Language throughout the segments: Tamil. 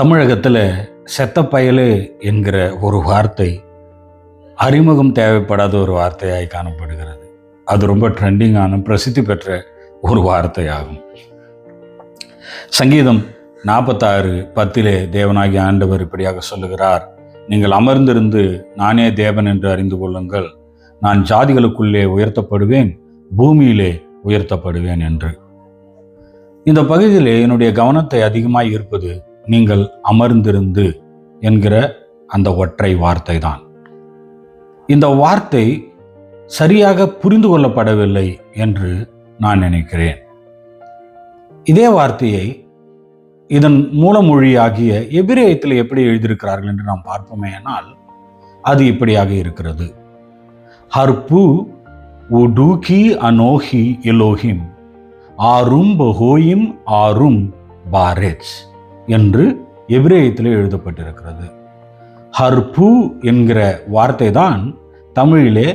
தமிழகத்தில் செத்த பயலு என்கிற ஒரு வார்த்தை அறிமுகம் தேவைப்படாத ஒரு வார்த்தையாய் காணப்படுகிறது. அது ரொம்ப ட்ரெண்டிங்கான பிரசித்தி பெற்ற ஒரு வார்த்தையாகும். சங்கீதம் நாற்பத்தாறு பத்திலே தேவனாகி ஆண்டவர் இப்படியாக சொல்லுகிறார். நீங்கள் அமர்ந்திருந்து நானே தேவன் என்று அறிந்து கொள்ளுங்கள். நான் ஜாதிகளுக்குள்ளே உயர்த்தப்படுவேன் பூமியிலே உயர்த்தப்படுவேன் என்று. இந்த பகுதியிலே என்னுடைய கவனத்தை அதிகமாக ஈர்ப்பது நீங்கள் அமர்ந்திருந்து என்கிற அந்த ஒற்றை வார்த்தை தான் இந்த வார்த்தை சரியாக புரிந்து கொள்ளப்படவில்லை என்று நான் நினைக்கிறேன். இதே வார்த்தையை இதன் மூலமொழியாகிய எபிரேயத்தில் எப்படி எழுதியிருக்கிறார்கள் என்று நாம் பார்ப்போமேனால் அது இப்படியாக இருக்கிறது. ஹர்பு உடூகி அனோஹி எலோஹிம் ஆரும் பஹோயிம் ஆரும் பாரேட்ஸ் என்று எபிரேயத்தில் எழுதப்பட்டிருக்கிறது. ஹர்பு என்கிற வார்த்தை தான் தமிழிலே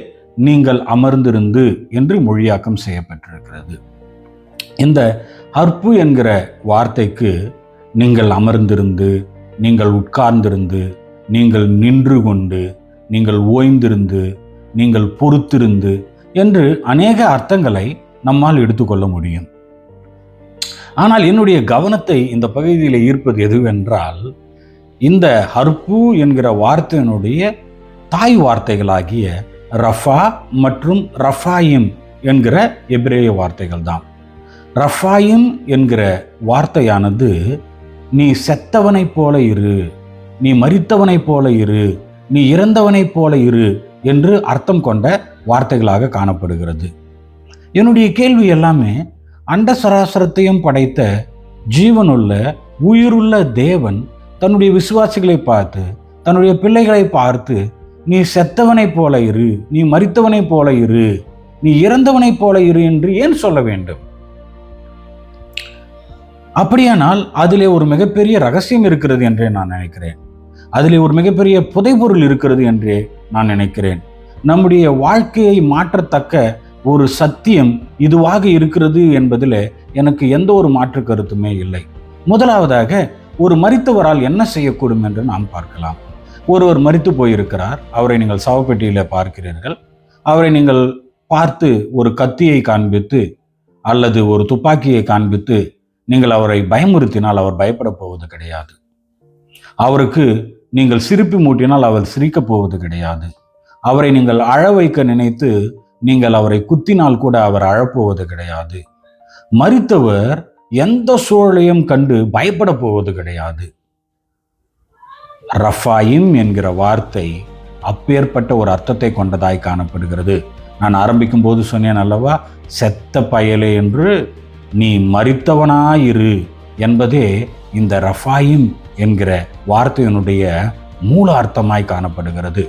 நீங்கள் அமர்ந்திருந்து என்று மொழியாக்கம் செய்யப்பட்டிருக்கிறது. இந்த ஹர்பு என்கிற வார்த்தைக்கு நீங்கள் அமர்ந்திருந்து நீங்கள் உட்கார்ந்திருந்து நீங்கள் நின்று கொண்டு நீங்கள் ஓய்ந்திருந்து நீங்கள் பொறுத்திருந்து என்று அநேக அர்த்தங்களை நம்மால் எடுத்துக்கொள்ள முடியும். ஆனால் என்னுடைய கவனத்தை இந்த பகுதியில் ஈர்ப்பது எதுவென்றால் இந்த ஹர்பு என்கிற வார்த்தையினுடைய தாய் வார்த்தைகளாகிய ரஃபா மற்றும் ரஃபாயிம் என்கிற எபிரேய வார்த்தைகள் தான் ரஃபாயிம் என்கிற வார்த்தையானது நீ செத்தவனைப் போல இரு நீ மரித்தவனைப் போல இரு நீ இறந்தவனைப் போல இரு என்று அர்த்தம் கொண்ட வார்த்தைகளாக காணப்படுகிறது. என்னுடைய கேள்வி எல்லாமே அண்ட சராசரத்தையும் படைத்த ஜீவனுள்ள உயிருள்ள தேவன் தன்னுடைய விசுவாசிகளை பார்த்து தன்னுடைய பிள்ளைகளை பார்த்து நீ செத்தவனைப் போல இரு நீ மறித்தவனைப் போல இரு நீ இறந்தவனைப் போல இரு என்று ஏன் சொல்ல வேண்டும்? அப்படியானால் அதிலே ஒரு மிகப்பெரிய ரகசியம் இருக்கிறது என்றே நான் நினைக்கிறேன். அதிலே ஒரு மிகப்பெரிய புதைபொருள் இருக்கிறது என்றே நான் நினைக்கிறேன். நம்முடைய வாழ்க்கையை மாற்றத்தக்க ஒரு சத்தியம் இதுவாக இருக்கிறது என்பதில் எனக்கு எந்த ஒரு மாற்று கருத்துமே இல்லை. முதலாவதாக ஒரு மறித்தவரால் என்ன செய்யக்கூடும் என்று நாம் பார்க்கலாம். ஒருவர் மறித்து போயிருக்கிறார் அவரை நீங்கள் சவப்பெட்டியில் பார்க்கிறீர்கள். அவரை நீங்கள் பார்த்து ஒரு கத்தியை காண்பித்து அல்லது ஒரு துப்பாக்கியை காண்பித்து நீங்கள் அவரை பயமுறுத்தினால் அவர் பயப்பட போவது கிடையாது. அவருக்கு நீங்கள் சிரிப்பு மூட்டினால் அவர் சிரிக்கப் போவது கிடையாது. அவரை நீங்கள் அழ வைக்க நினைத்து நீங்கள் அவரை குத்தினால் கூட அவர் அழப்போவது கிடையாது. மறித்தவர் எந்த சூழலையும் கண்டு பயப்பட போவது கிடையாது. ரஃபாயிம் என்கிற வார்த்தை அப்பேற்பட்ட ஒரு அர்த்தத்தை கொண்டதாய் காணப்படுகிறது. நான் ஆரம்பிக்கும் போது சொன்னேன் அல்லவா செத்த பயலே என்று நீ மறித்தவனாயிரு என்பதே இந்த ரஃபாயிம் என்கிற வார்த்தையினுடைய மூல அர்த்தமாய் காணப்படுகிறது.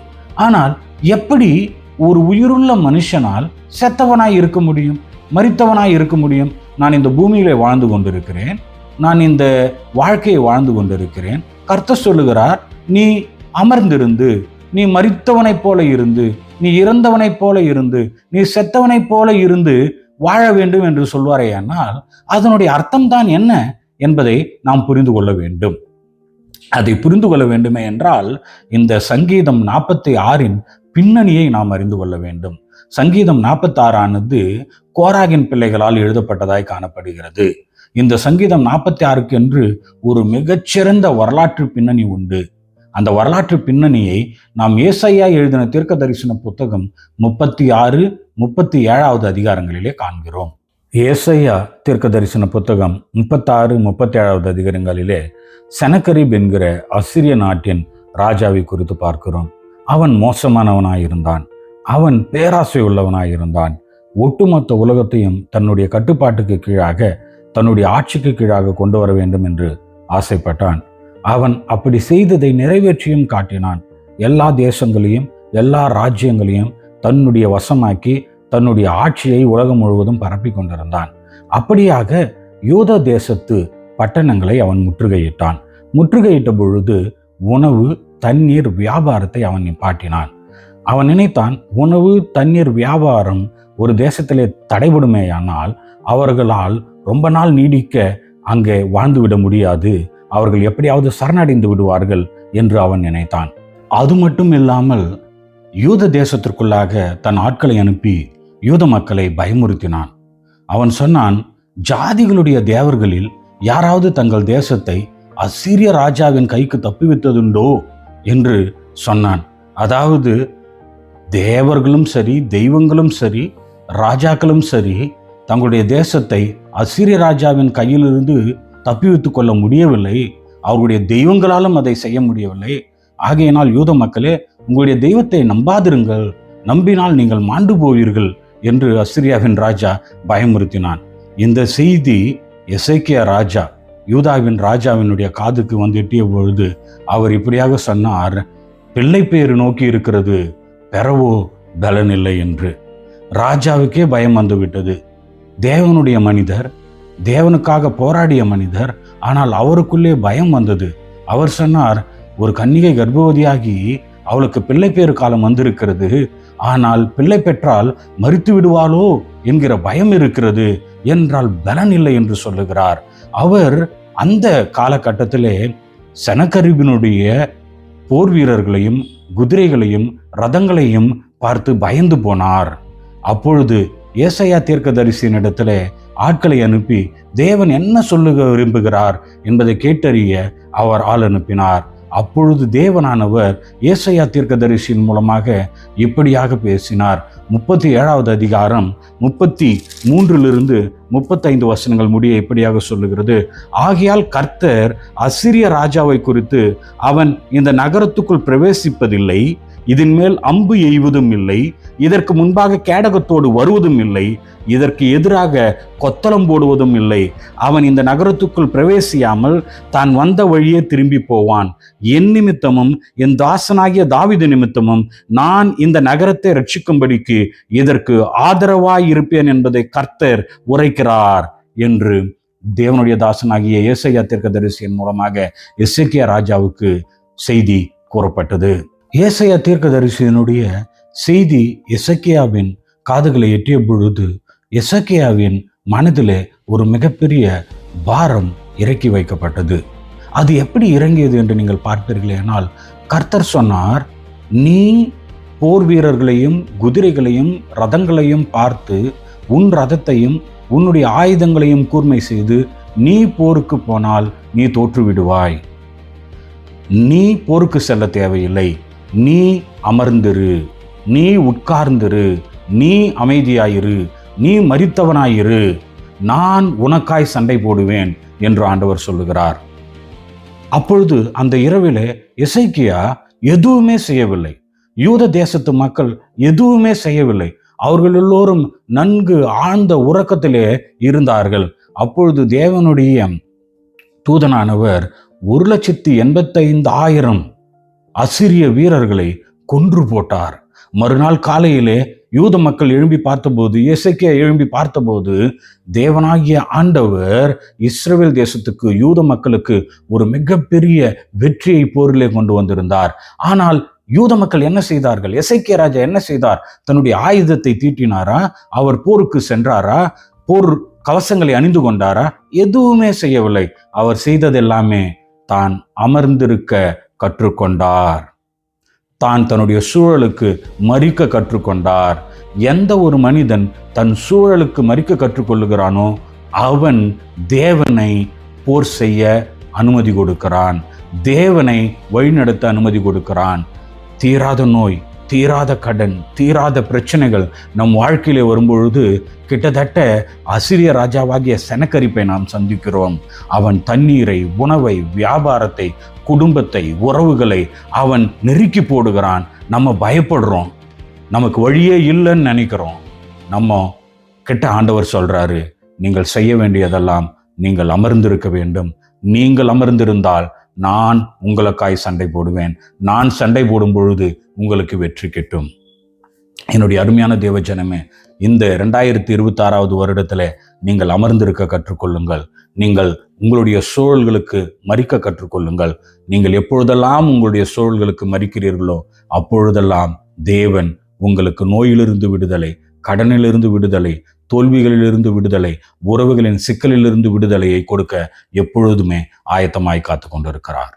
ஆனால் எப்படி ஒரு உயிருள்ள மனுஷனால் செத்தவனாய் இருக்க முடியும் மறித்தவனாய் இருக்க முடியும். நான் இந்த பூமியில வாழ்ந்து கொண்டிருக்கிறேன். நான் இந்த வாழ்க்கையை வாழ்ந்து கொண்டிருக்கிறேன். கர்த்தர் சொல்லுகிறார் நீ அமர்ந்திருந்து நீ மறித்தவனைப் போல இருந்து நீ இறந்தவனைப் போல இருந்து நீ செத்தவனைப் போல இருந்து வாழ வேண்டும் என்று சொல்வாரேயானால் அதனுடைய அர்த்தம் தான் என்ன என்பதை நாம் புரிந்து கொள்ள வேண்டும். அதை புரிந்து கொள்ள வேண்டுமே என்றால் இந்த சங்கீதம் நாற்பத்தி ஆறின் பின்னணியை நாம் அறிந்து கொள்ள வேண்டும். சங்கீதம் நாற்பத்தாறானது கோராகின் பிள்ளைகளால் எழுதப்பட்டதாய் காணப்படுகிறது. இந்த சங்கீதம் நாற்பத்தி ஆறுக்கு என்று ஒரு மிகச்சிறந்த வரலாற்று பின்னணி உண்டு. அந்த வரலாற்று பின்னணியை நாம் ஏசையா எழுதின தீர்க்க தரிசன புத்தகம் முப்பத்தி ஆறு முப்பத்தி ஏழாவது அதிகாரங்களிலே காண்கிறோம். ஏசையா தீர்க்க தரிசன புத்தகம் முப்பத்தாறு முப்பத்தி ஏழாவது அதிகாரங்களிலே செனக்கரிப் என்கிற அசிரிய நாட்டின் ராஜாவை குறித்து பார்க்கிறோம். அவன் மோசமானவனாயிருந்தான். அவன் பேராசை உள்ளவனாயிருந்தான் ஒட்டுமொத்த உலகத்தையும் தன்னுடைய கட்டுப்பாட்டுக்கு கீழாக தன்னுடைய ஆட்சிக்கு கீழாக கொண்டு வர வேண்டும் என்று ஆசைப்பட்டான். அவன் அப்படி செய்ததை நிறைவேற்றியும் காட்டினான். எல்லா தேசங்களையும் எல்லா ராஜ்யங்களையும் தன்னுடைய வசமாக்கி தன்னுடைய ஆட்சியை உலகம் முழுவதும் பரப்பி கொண்டிருந்தான். அப்படியாக யூத தேசத்து பட்டணங்களை அவன் முற்றுகையிட்டான். முற்றுகையிட்ட பொழுது உணவு தண்ணீர் வியாபாரத்தை அவன் நிப்பாட்டினான். அவன் நினைத்தான் உணவு தண்ணீர் வியாபாரம் ஒரு தேசத்திலே தடைபடுமேயானால் அவர்களால் ரொம்ப நாள் நீடிக்க அங்கே வாழ்ந்துவிட முடியாது. அவர்கள் எப்படியாவது சரணடைந்து விடுவார்கள் என்று அவன் நினைத்தான். அது மட்டும் இல்லாமல் யூத தேசத்திற்குள்ளாக தன் ஆட்களை அனுப்பி யூத மக்களை பயமுறுத்தினான். அவன் சொன்னான் ஜாதிகளுடைய தேவர்களில் யாராவது தங்கள் தேசத்தை அசிரிய ராஜாவின் கைக்கு தப்பிவித்ததுண்டோ? என்று சொன்னான். அதாவது தேவர்களும் சரி தெய்வங்களும் சரி ராஜாக்களும் சரி தங்களுடைய தேசத்தை அசிரிய ராஜாவின் கையிலிருந்து தப்பிவித்து கொள்ள முடியவில்லை. அவர்களுடைய தெய்வங்களாலும் அதை செய்ய முடியவில்லை. ஆகையினால் யூத மக்களே உங்களுடைய தெய்வத்தை நம்பாதிருங்கள். நம்பினால் நீங்கள் மாண்டு போவீர்கள் என்று அசிரியாவின் ராஜா பயமுறுத்தினான். இந்த செய்தி எசைக்கிய ராஜா யூதாவின் ராஜாவினுடைய காதுக்கு வந்து எட்டிய பொழுது அவர் இப்படியாக சொன்னார் பிள்ளை பேர் நோக்கி இருக்கிறது பெறவோ பலனில்லை என்று. ராஜாவுக்கே பயம் வந்துவிட்டது தேவனுடைய மனிதர் தேவனுக்காக போராடிய மனிதர் ஆனால் அவருக்குள்ளே பயம் வந்தது. அவர் சொன்னார் ஒரு கன்னிகை கர்ப்பவதியாகி அவளுக்கு பிள்ளை பேறு காலம் வந்திருக்கிறது. ஆனால் பிள்ளை பெற்றால் மறித்து விடுவாளோ என்கிற பயம் இருக்கிறது. என்றால் பலன் இல்லை என்று சொல்லுகிறார். அவர் அந்த காலகட்டத்திலே சனக்கரிபினுடைய போர் வீரர்களையும் குதிரைகளையும் ரதங்களையும் பார்த்து பயந்து போனார். அப்பொழுது ஏசையா தீர்க்கதரிசியினிடத்துல ஆட்களை அனுப்பி தேவன் என்ன சொல்லுக விரும்புகிறார் என்பதை கேட்டறிய அவர் ஆள் அனுப்பினார். அப்பொழுது தேவனானவர் ஏசையா தீர்க்கதரிசியின் மூலமாக இப்படியாக பேசினார். முப்பத்தி ஏழாவது அதிகாரம் முப்பத்தி மூன்றிலிருந்து முப்பத்தைந்து வசனங்கள் முடிய இப்படியாக சொல்லுகிறது. ஆகையால் கர்த்தர் அசிரிய ராஜாவை குறித்து அவன் இந்த நகரத்துக்குள் பிரவேசிப்பதில்லை இதன் மேல் அம்பு எய்வதும் இல்லை இதற்கு முன்பாக கேடகத்தோடு வருவதும் இல்லை இதற்கு எதிராக கொத்தளம் போடுவதும் இல்லை. அவன் இந்த நகரத்துக்குள் பிரவேசியாமல் தான் வந்த வழியே திரும்பி போவான். என் நிமித்தமும் என் தாசனாகிய தாவிது நிமித்தமும் நான் இந்த நகரத்தை ரட்சிக்கும்படிக்கு இதற்கு ஆதரவாய் இருப்பேன் என்பதை கர்த்தர் உரைக்கிறார் என்று தேவனுடைய தாசனாகிய ஏசையா தீர்க்கதரிசியின் மூலமாக எஸ்ஏகே ராஜாவுக்கு செய்தி கூறப்பட்டது. ஏசைய தீர்க்கதரிசியினுடைய செய்தி எசக்கியாவின் காதுகளை எட்டிய பொழுது எசக்கியாவின் மனதிலே ஒரு மிகப்பெரிய பாரம் இறக்கி வைக்கப்பட்டது. அது எப்படி இறங்கியது என்று நீங்கள் பார்ப்பீர்களேனால் கர்த்தர் சொன்னார் நீ போர் வீரர்களையும் குதிரைகளையும் ரதங்களையும் பார்த்து உன் ரதத்தையும் உன்னுடைய ஆயுதங்களையும் கூர்மை செய்து நீ போருக்கு போனால் நீ தோற்றுவிடுவாய். நீ போருக்கு செல்ல தேவையில்லை. நீ அமர்ந்திரு. நீ உட்கார்ந்திரு. நீ அமைதியாயிரு. நீ மறித்தவனாயிரு நான் உனக்காய் சண்டை போடுவேன் என்று ஆண்டவர் சொல்லுகிறார். அப்பொழுது அந்த இரவிலே இசைக்கியா எதுவுமே செய்யவில்லை. யூத தேசத்து மக்கள் எதுவுமே செய்யவில்லை. அவர்கள் எல்லோரும் நன்கு ஆழ்ந்த உறக்கத்திலே இருந்தார்கள். அப்பொழுது தேவனுடைய தூதனானவர் ஒரு லட்சத்தி எண்பத்தைந்து ஆயிரம் அசிரிய வீரர்களை கொன்று போட்டார். மறுநாள் காலையிலே யூத மக்கள் எழும்பி பார்த்தபோது இசைக்கியா எழும்பி பார்த்தபோது தேவனாகிய ஆண்டவர் இஸ்ரேல் தேசத்துக்கு யூத மக்களுக்கு ஒரு மிகப்பெரிய வெற்றியை போரிலே கொண்டு வந்திருந்தார். ஆனால் யூத மக்கள் என்ன செய்தார்கள்? எசைக்கிய ராஜா என்ன செய்தார்? தன்னுடைய ஆயுதத்தை தீட்டினாரா? அவர் போருக்கு சென்றாரா? போர் கவசங்களை அணிந்து கொண்டாரா? எதுவுமே செய்யவில்லை. அவர் செய்ததெல்லாமே தான் அமர்ந்திருக்க கற்றுக்கொண்டார். தான் தன்னுடைய சூழலுக்கு மறிக்க கற்றுக்கொண்டார். எந்த ஒரு மனிதன் தன் சூழலுக்கு மறிக்க கற்றுக்கொள்ளுகிறானோ அவன் தேவனை போர் செய்ய அனுமதி கொடுக்கிறான். தேவனை வழிநடத்த அனுமதி கொடுக்கிறான். தீராத நோய் தீராத கடன் தீராத பிரச்சனைகள் நம் வாழ்க்கையிலே வரும்பொழுது கிட்டத்தட்ட அசிரிய ராஜாவாகிய செனக்கரிப்பை நாம் சந்திக்கிறோம். அவன் தண்ணீரை உணவை வியாபாரத்தை குடும்பத்தை உறவுகளை அவன் நெருக்கி போடுகிறான். நம்ம பயப்படுறோம். நமக்கு வழியே இல்லைன்னு நினைக்கிறோம். நம்ம கிட்ட ஆண்டவர் சொல்கிறாரு நீங்கள் செய்ய வேண்டியதெல்லாம் நீங்கள் அமர்ந்திருக்க வேண்டும். நீங்கள் அமர்ந்திருந்தால் நான் உங்களுக்காய் சண்டை போடுவேன். நான் சண்டை போடும் பொழுது உங்களுக்கு வெற்றி கிட்டும். என்னுடைய அருமையான தேவஜனமே இந்த ரெண்டாயிரத்தி இருபத்தி ஆறாவது நீங்கள் அமர்ந்திருக்க கற்றுக்கொள்ளுங்கள். நீங்கள் உங்களுடைய சூழல்களுக்கு மறிக்க கற்றுக்கொள்ளுங்கள். நீங்கள் எப்பொழுதெல்லாம் உங்களுடைய சூழல்களுக்கு மறிக்கிறீர்களோ அப்பொழுதெல்லாம் தேவன் உங்களுக்கு நோயிலிருந்து விடுதலை கடனிலிருந்து விடுதலை தோல்விகளிலிருந்து விடுதலை உறவுகளின் சிக்கலிலிருந்து விடுதலையை கொடுக்க எப்பொழுதுமே ஆயத்தமாய் காத்து கொண்டிருக்கிறார்